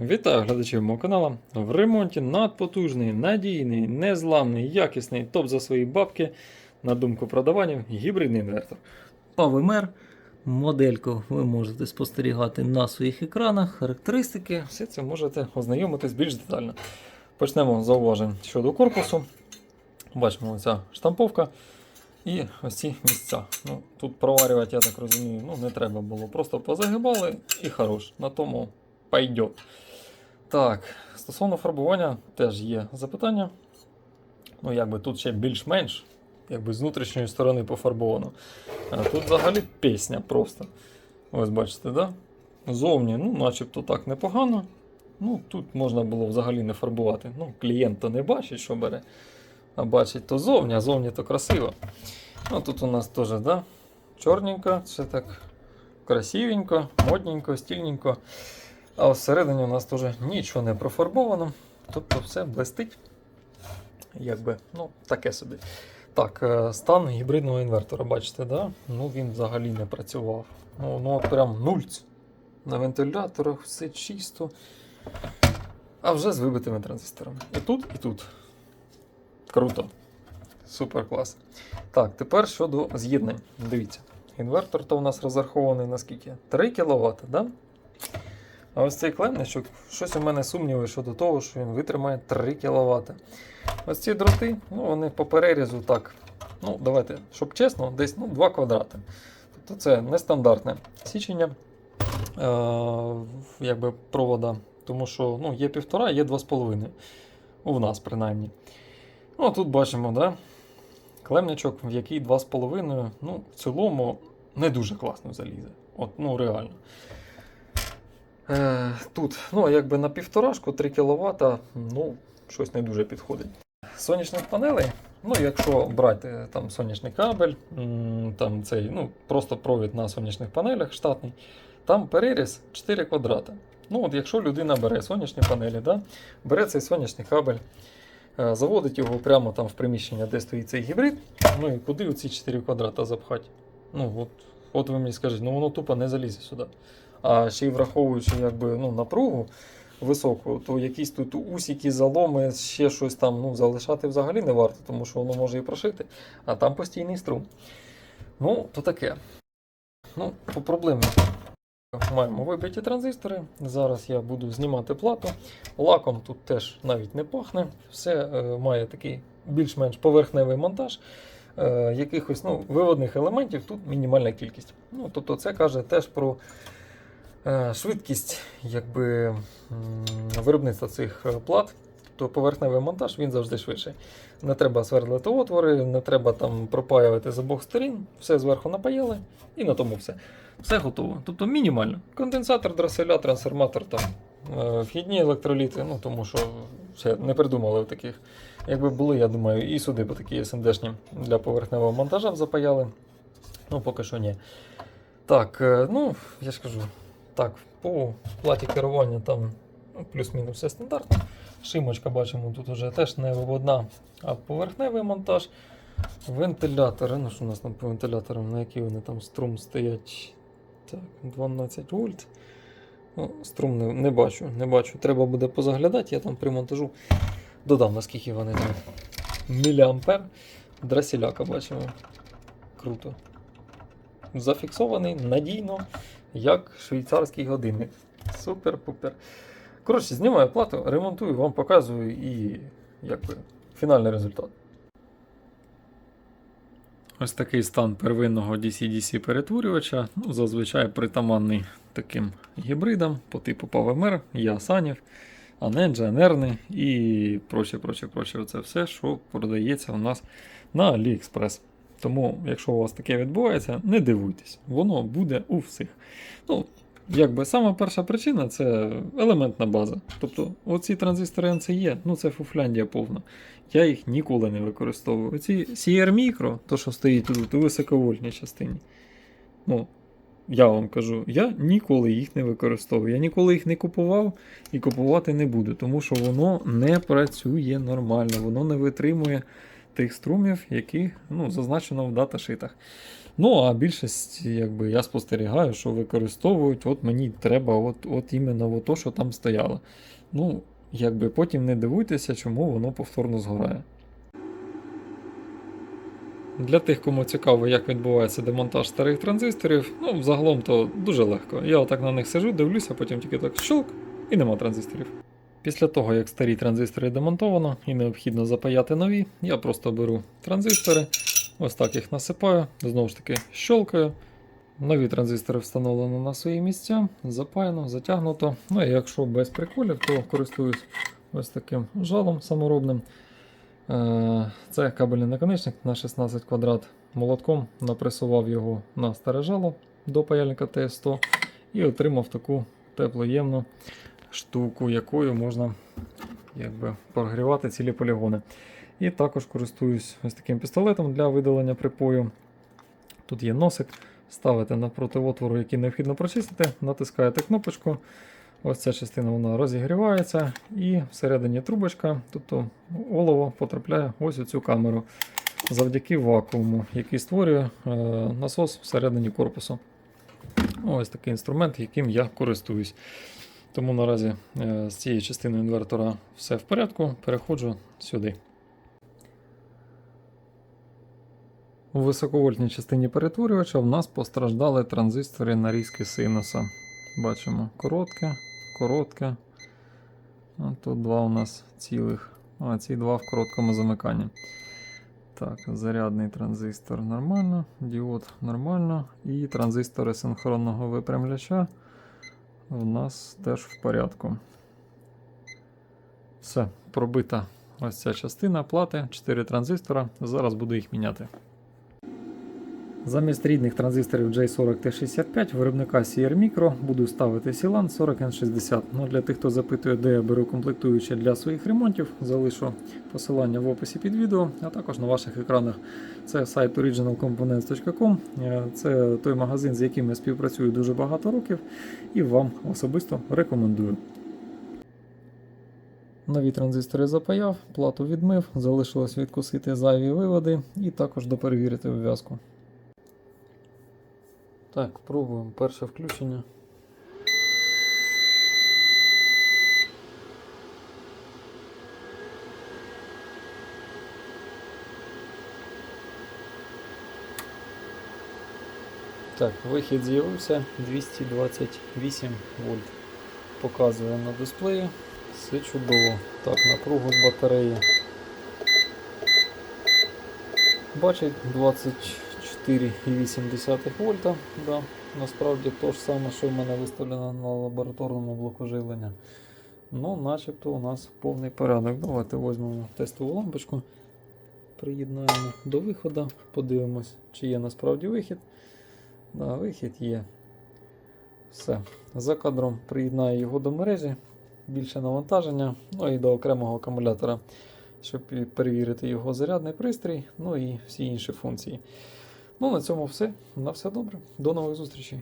Вітаю глядачів мого каналу. В ремонті надпотужний, надійний, незламний, якісний топ за свої бабки, на думку продаванів, гібридний інвертор. PowerMer. Модельку ви можете спостерігати на своїх екранах. Характеристики. Все це можете ознайомитись більш детально. Почнемо з зауважень щодо корпусу. Бачимо оця штамповка і ось ці місця. Ну, тут проварювати, я так розумію, ну, не треба було. Просто позагибали і хорош. На тому пойдет. Так, стосовно фарбування теж є запитання. Ну, якби тут ще більш-менш, якби з внутрішньої сторони пофарбовано. А тут взагалі пісня просто. Ось бачите, да? Зовні, ну, начебто так непогано. Ну, тут можна було взагалі не фарбувати. Ну, клієнт то не бачить, що бере. А бачить то зовні, а зовні то красиво. Ну, тут у нас теж, да? Чорненько, все так красивенько, модненько, стильненько. А всередині у нас теж нічого не профарбовано. Тобто все блистить. Якби, ну, таке собі. Так, е, стан гібридного інвертора, бачите, да? ну він взагалі не працював. Ну, ну от прям нульць. На вентиляторах все чисто. А вже з вибитими транзисторами. І тут, і тут. Круто. Супер клас. Так, тепер щодо з'єднань. Дивіться, інвертор то у нас розрахований на скільки? 3 кВт, да? А ось цей клемничок, щось у мене сумніви щодо того, що він витримає 3 кВт. Ось ці дроти, ну вони по перерізу так. Ну, давайте, щоб чесно, десь ну, 2 квадрати. Тобто це нестандартне січення е, якби провода. Тому що ну, є півтора, є 2,5. У нас принаймні. Ну, тут бачимо, да? клемничок, в який 2,5. Ну, в цілому не дуже класно залізе. От, ну, реально. Е, тут, ну, якби на півторашку 3 кВт, ну, щось не дуже підходить. Сонячних панелей, ну, якщо брати там сонячний кабель, там цей, ну, просто провід на сонячних панелях штатний, там переріз 4 квадрата. Ну, от якщо людина бере сонячні панелі, да, бере цей сонячний кабель, е, заводить його прямо там в приміщення, де стоїть цей гібрид, ну і куди оці 4 квадрата запхати? Ну, от, от ви мені скажіть, ну воно тупо не залізе сюди. А ще й враховуючи якби, ну, напругу високу, то якісь тут усіки, заломи, ще щось там ну, залишати взагалі не варто, тому що воно може і прошити, а там постійний струм. Ну, то таке. Ну, по проблемі. Маємо вибиті транзистори. Зараз я буду знімати плату. Лаком тут теж навіть не пахне. Все е, має такий більш-менш поверхневий монтаж. Е, якихось ну, виводних елементів тут мінімальна кількість. Ну, тобто це каже теж про е, швидкість якби, виробництва цих е, плат. Тобто поверхневий монтаж він завжди швидший. Не треба свердлити отвори, не треба там пропаювати з обох сторін, все зверху напаяли і на тому все. Все готово. Тобто мінімально. Конденсатор, дроселя, трансформатор, там, е, вхідні електроліти, ну тому що ще не придумали таких. Якби були, я думаю, і сюди б такі СНДшні для поверхневого монтажа запаяли. Ну, поки що ні. Так, е, ну, я ж кажу, так, по платі керування там ну, плюс-мінус все стандартно. Шимочка бачимо, тут уже теж не виводна, а поверхневий монтаж. Вентилятори. Ну, що у нас там по вентиляторам, на які вони там струм стоять? Так, 12 вольт. Ну, струм не, не бачу, не бачу. Треба буде позаглядати, я там при монтажу додам, наскільки вони там. Міліампер. Драсіляка бачимо. Круто. Зафіксований надійно, як швейцарський годинник. Супер-пупер. Коротше, знімаю плату, ремонтую, вам показую і якби, фінальний результат. Ось такий стан первинного DC-DC перетворювача, ну, зазвичай притаманний таким гібридам по типу PowerMer, Ясанів, Аненджа, Нерни і проче, проче, проче. Оце все, що продається у нас на AliExpress. Тому, якщо у вас таке відбувається, не дивуйтесь, воно буде у всіх. Ну, Якби сама перша причина це елементна база. Тобто, оці транзистори NCE, ну це фуфляндія повна. Я їх ніколи не використовую. Оці CR Micro, то що стоїть тут у високовольтній частині. Ну, я вам кажу, я ніколи їх не використовую. Я ніколи їх не купував і купувати не буду, тому що воно не працює нормально, воно не витримує тих струмів, які ну, зазначено в даташитах. Ну, а більшість, якби я спостерігаю, що використовують, от мені треба от, от іменно от то, що там стояло. Ну, якби потім не дивуйтеся, чому воно повторно згорає. Для тих, кому цікаво, як відбувається демонтаж старих транзисторів, ну, загалом то дуже легко. Я отак на них сижу, дивлюся, потім тільки так щелк і нема транзисторів. Після того, як старі транзистори демонтовано і необхідно запаяти нові, я просто беру транзистори, ось так їх насипаю, знову ж таки щелкаю. Нові транзистори встановлено на свої місця, запаяно, затягнуто. Ну і якщо без приколів, то користуюсь ось таким жалом саморобним. Е, Це кабельний наконечник на 16 квадрат молотком, напресував його на старе жало до паяльника TS100 і отримав таку теплоємну штуку, якою можна якби, прогрівати цілі полігони. І також користуюсь ось таким пістолетом для видалення припою. Тут є носик. Ставите навпроти отвору, який необхідно прочистити, натискаєте кнопочку. Ось ця частина вона розігрівається, і всередині трубочка, тобто олово потрапляє ось у цю камеру завдяки вакууму, який створює е, насос всередині корпусу. Ось такий інструмент, яким я користуюсь. Тому наразі е, з цією частиною інвертора все в порядку. Переходжу сюди. У високовольтній частині перетворювача в нас постраждали транзистори нарізки синуса. Бачимо коротке, коротке. А тут два у нас цілих. А ці два в короткому замиканні. Так, зарядний транзистор нормально, діод нормально. І транзистори синхронного випрямляча в нас теж в порядку. Все, пробита ось ця частина плати, 4 транзистора. Зараз буду їх міняти. Замість рідних транзисторів J40 T65 виробника CR Micro буду ставити Silan 40N60. Ну, для тих, хто запитує, де я беру комплектуючі для своїх ремонтів, залишу посилання в описі під відео, а також на ваших екранах. Це сайт originalcomponents.com. Е, Це той магазин, з яким я співпрацюю дуже багато років, і вам особисто рекомендую. Нові транзистори запаяв, плату відмив, залишилось відкусити зайві виводи і також доперевірити вв'язку. Так, пробуємо перше включення. Так, вихід з'явився 228 вольт. Показує на дисплеї. Все чудово. Так, напругу батареї. Бачить 24,8 вольта. Да. Насправді то ж саме, що в мене виставлено на лабораторному блоку живлення. Ну, начебто у нас повний порядок. Давайте візьмемо тестову лампочку, приєднаємо до виходу, подивимось, чи є насправді вихід. Да, вихід є. Все. За кадром приєднаю його до мережі, більше навантаження, ну і до окремого акумулятора, щоб перевірити його зарядний пристрій, ну і всі інші функції. Ну, на цьому все. На все добре. До нових зустрічей.